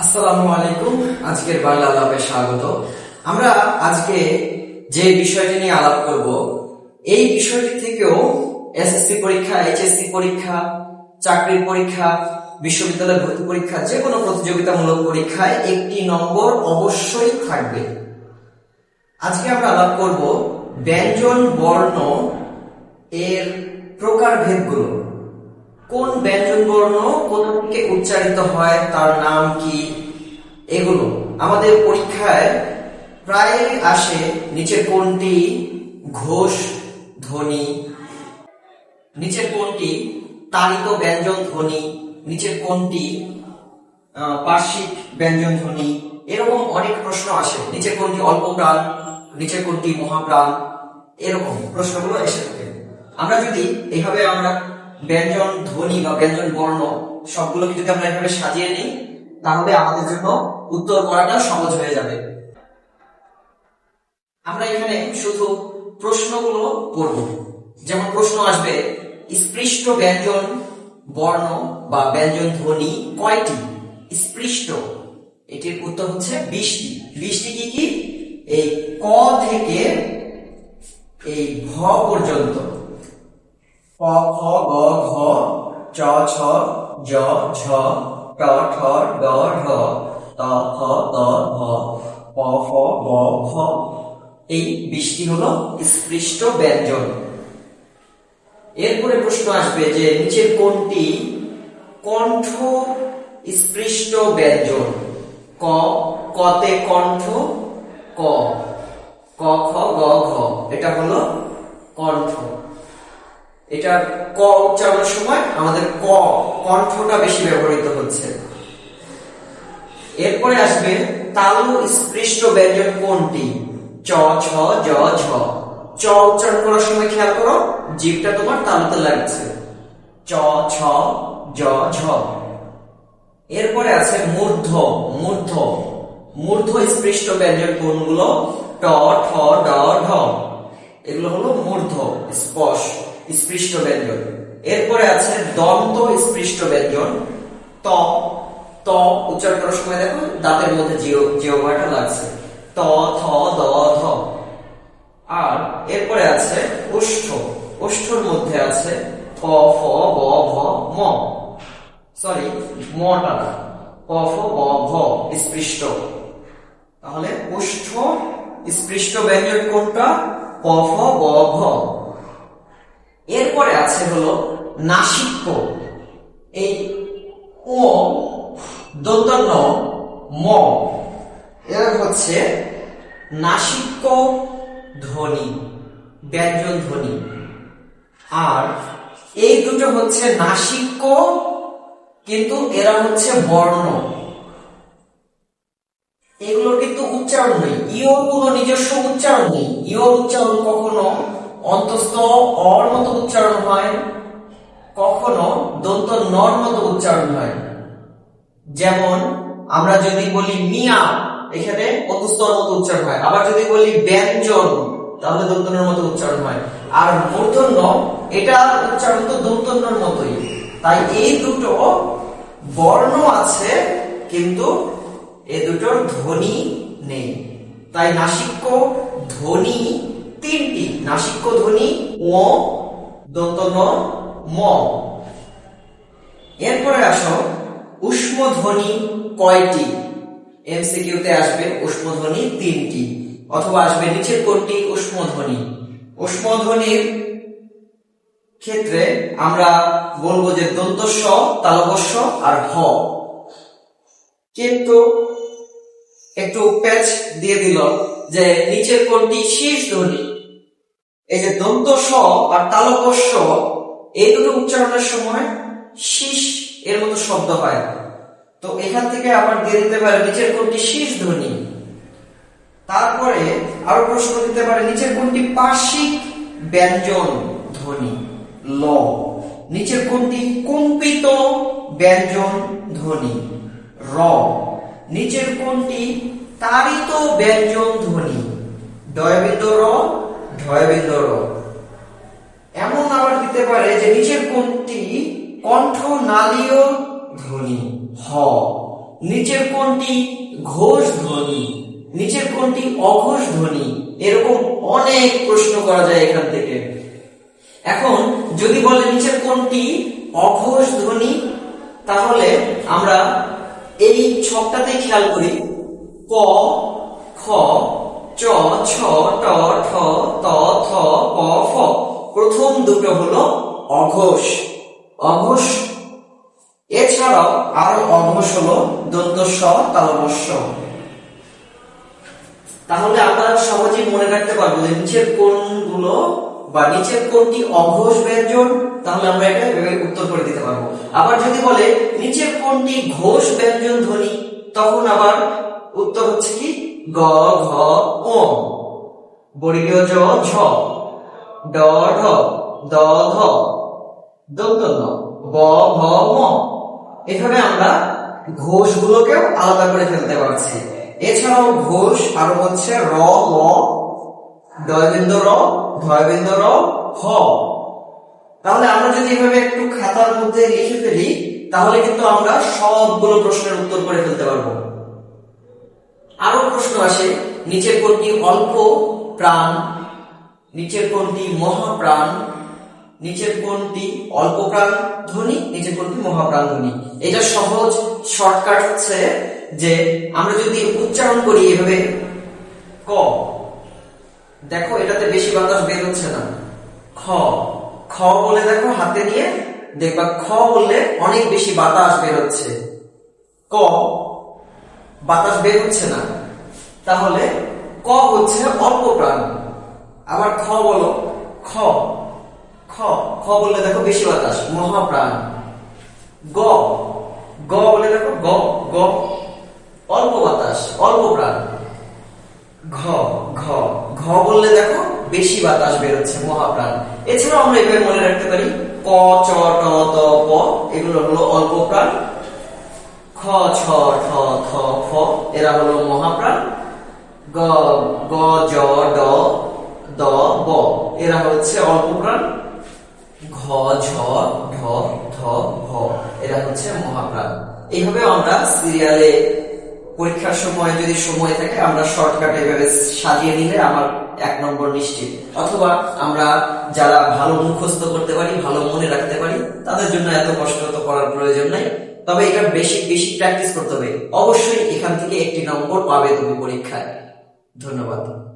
আসসালামু আলাইকুম। আজকের বাংলা আলাপে স্বাগত। আমরা আজকে যে বিষয়টি নিয়ে আলাপ করব, এই বিষয়টি থেকেও এসএসসি পরীক্ষা, এইচএসসি পরীক্ষা, চাকরির পরীক্ষা, বিশ্ববিদ্যালয় ভর্তি পরীক্ষা, যে কোনো প্রতিযোগিতামূলক পরীক্ষায় একটি নম্বর অবশ্যই থাকবে। আজকে আমরা আলাপ করব ব্যঞ্জন বর্ণ এর প্রকারভেদগুলো। কোন ব্যঞ্জন বর্ণ কোথা থেকে উচ্চারিত হয়, তার নাম কি? এগুলো আমাদের পরীক্ষায় প্রায় আসে নিচের কোনটি? ঘোষ, ধ্বনি। নিচের কোনটি? তাড়িত ব্যঞ্জন ধ্বনি। নিচের কোনটি? পার্শ্বিক ব্যঞ্জন ধ্বনি। এরকম অনেক প্রশ্ন আসে। নিচের কোনটি অল্প প্রাণ নিচের কোনটি মহাপ্রাণ? এরকম প্রশ্নগুলো এসে থাকে। আমরা যদি এইভাবে আমরা ব্যঞ্জন, ধ্বনি বা ব্যঞ্জন বর্ণ সবগুলোকে যদি আমরা এভাবে সাজিয়ে নিই, তাহলে আমাদের জন্য উত্তর করাটা সহজ হয়ে যাবে। আমরা এখানে শুধু প্রশ্নগুলো পড়ব। যেমন প্রশ্ন আসবে, স্পৃষ্ট ব্যঞ্জন, বর্ণ বা ব্যঞ্জন ধ্বনি কয়টি? স্পৃষ্ট। এটির উত্তর হচ্ছে বিশটি। বিশটি কি কি? এই ক থেকে এই ভ পর্যন্ত। ক খ গ ঘ চ ছ জ ঝ ট ঠ ড ঢ ত ফ দ ভ প ফ ব ভ এই বৃষ্টি হলো স্পৃষ্ট ব্যঞ্জন এরপরে প্রশ্ন আসবে যে নিচের কোনটি কণ্ঠ স্পৃষ্ট ব্যঞ্জন ক কতে কণ্ঠ ক ক খ গ ঘ এটা হলো কণ্ঠ এটা ক উচ্চারণের সময় আমাদের ক, কণ্ঠটা বেশি ব্যবহৃত হচ্ছে। এরপরে আসবে তালু স্পৃষ্ট ব্যঞ্জন কোনটি? চ, ছ, জ, ঝ। চ উচ্চারণ করার সময় খেয়াল করো জিভটা তোমার তালুতে লাগছে। চ, ছ, জ, ঝ। এরপরে আছে মূর্ধ মূর্ধ। মূর্ধ স্পৃষ্ট ব্যঞ্জন কোনগুলো? ট, ঠ, ড ঢ এগুলো হলো মূর্ধ স্পর্শ স্পৃষ্ট ব্যঞ্জন এরপরে আছে দন্ত স্পৃষ্ট ব্যঞ্জন ত ত, উচ্চারণ করার সময় দেখো, দাঁতের মধ্যে জিও জিওভাটা লাগছে। ত, থ, দ, ধ। আর এরপরে আছে ওষ্ঠ। ওষ্ঠর মধ্যে আছে প, ফ, ব, ভ, ম। সরি মটা না। প, ফ, ব ভ স্পৃষ্ট। তাহলে ওষ্ঠ স্পৃষ্ট ব্যঞ্জন কোনটা? প, ফ, ব ভ এরপরে আছে হলো নাসিক্য এই ও দন্তন্য ম, এর হচ্ছে নাসিক্য ধ্বনি, ব্যঞ্জন ধ্বনি। আর এই দুটো হচ্ছে নাসিক্য কিন্তু এরা হচ্ছে বর্ণ। এগুলোর কিন্তু উচ্চারণ নেই। ইওর কোনো নিজস্ব উচ্চারণ নেই। ইওর উচ্চারণ কখনো অন্তস্থ অর মতো উচ্চারণ হয়, কখনো দন্ত নর মতো উচ্চারণ হয়। যেমন, আমরা যদি বলি মিয়া, এখানে অন্তস্তর মতো উচ্চারণ হয়। আবার যদি বলি ব্যঞ্জন, তাহলে দন্তনের মতো উচ্চারণ হয়। আর মূর্ধন্য, এটা উচ্চারণ তো দন্তন্যর মতোই তাই এই দুটো বর্ণ আছে, কিন্তু এ দুটোর ধ্বনি নেই। তাই নাসিক্য ধ্বনি তিনটি নাসিক্য ধ্বনি ও দন্তন্য ম। এরপরে আসো উষ্ম ধ্বনি কয়টি? এমসিকিউতে আসবে উষ্ম ধ্বনি তিনটি, অথবা আসবে নিচের কোনটি উষ্ম ধ্বনি উষ্ম ধ্বনির ক্ষেত্রে আমরা বলব যে দন্তস্ব তালবস্য আর হ কিন্তু একটু প্যাচ দিয়ে দিল যে নিচের কোনটি শীষ ধ্বনি এই যে দন্ত আর তালবস্য এই দুটো উচ্চারণের সময় শীষ এর মতো শব্দ হয়। তো এখান থেকে আবার দিয়ে দিতে পারে নিচের কোনটি শীষ ধ্বনি? তারপরে আরও প্রশ্ন দিতে পারে নিচের কোনটি পার্শ্বিক ব্যঞ্জন ধ্বনি? ল। নিচের কোনটি কম্পিত ব্যঞ্জন ধ্বনি? র। নিচের কোনটি তারিত ব্যঞ্জন ধ্বনি? ডয়বিন্দু র ঢয়বিন্দু র এমন আবার দিতে পারে যে নিচের কোনটি কণ্ঠ নালীয় ধ্বনি, হ। নিচের কোনটি ঘোষ ধ্বনি, নিচের কোনটি অঘোষ ধ্বনি, এরকম অনেক প্রশ্ন করা যায় এখান থেকে। এখন যদি বলে নিচের কোনটি অঘোষ ধ্বনি, তাহলে আমরা এই ছকটাতে খেয়াল করি, ক, খ চ, ছ, ট, ঠ, ত, থ, প, ফ। প্রথম দুটো হলো অঘোষ। অঘোষ। এছাড়াও আরও অঘোষ হলো দন্ত স তালবস্য তাহলে আমরা সহজেই মনে রাখতে পারব যে নিচের কোনগুলো বা নিচের কোনটি অঘোষ ব্যঞ্জন, তাহলে আমরা এটা উত্তর করে দিতে পারব। আবার যদি বলে, নিচের কোনটি ঘোষ ব্যঞ্জন ধ্বনি, তখন আবার উত্তর হচ্ছে কি? গ, ঘ, ও। বর্গীয় জ, ঝ। ড ঢ দ ধ দন্ত ব ভ ম। এভাবে আমরা ঘোষগুলোকেও আলাদা করে ফেলতে পারছি। এছাড়াও ঘোষ আরও হচ্ছে র ল ডয়বিন্দু র ধয়বিন্দু র, হ। তাহলে আমরা যদি এভাবে একটু খাতার মধ্যে লিখে ফেলি, তাহলে কিন্তু আমরা সবগুলো প্রশ্নের উত্তর করে ফেলতে পারব। আরও প্রশ্ন আসে, নিচের কোনটি অল্প প্রাণ, নিচের কোনটি মহাপ্রাণ, নিচের কোনটি অল্প প্রাণ ধ্বনি, নিচের কোনটি মহাপ্রাণ ধ্বনি। এটা সহজ শর্টকাট হচ্ছে যে আমরা যদি উচ্চারণ করি এভাবে, ক। দেখো, এটাতে বেশি বাতাস বের হচ্ছে না। খ। খ বলে দেখো, হাতে নিয়ে দেখবা, খ বললে অনেক বেশি বাতাস বের হচ্ছে। ক। বাতাস বের হচ্ছে না। তাহলে ক হচ্ছে অল্প প্রাণ। আবার খ বলো, খ খ খ বললে দেখো বেশি বাতাস, মহাপ্রাণ। গ গ বলে দেখো গ গ, অল্প বাতাস, অল্প প্রাণ। ঘ ঘ ঘ বললে দেখো বেশি বাতাস বেরোচ্ছে মহাপ্রাণ। এছাড়াও আমরা এভাবে মনে রাখতে পারি, ক, চ, ট, ত, প, এগুলো হলো অল্প প্রাণ। খ, ছ, ঠ থ ফ এরা হলো মহাপ্রাণ। গ গ, জ, ড, দ, ব, এরা হচ্ছে অল্প প্রাণ ঘ, ঝ, ঢ ধ ভ, এরা হচ্ছে মহাপ্রাণ। এইভাবে আমরা সিরিয়ালে পরীক্ষার সময় যদি সময় থাকে, আমরা শর্টকাটে এভাবে সাজিয়ে নিলে আমার এক নম্বর নিশ্চিত। অথবা আমরা যারা ভালো মুখস্থ করতে পারি, ভালো মনে রাখতে পারি, তাদের জন্য এত কষ্ট করার প্রয়োজন নাই। তবে এটা বেশি বেশি প্র্যাকটিস করতে হবে। অবশ্যই এখান থেকে একটি নম্বর পাবে তুমি পরীক্ষায়। ধন্যবাদ।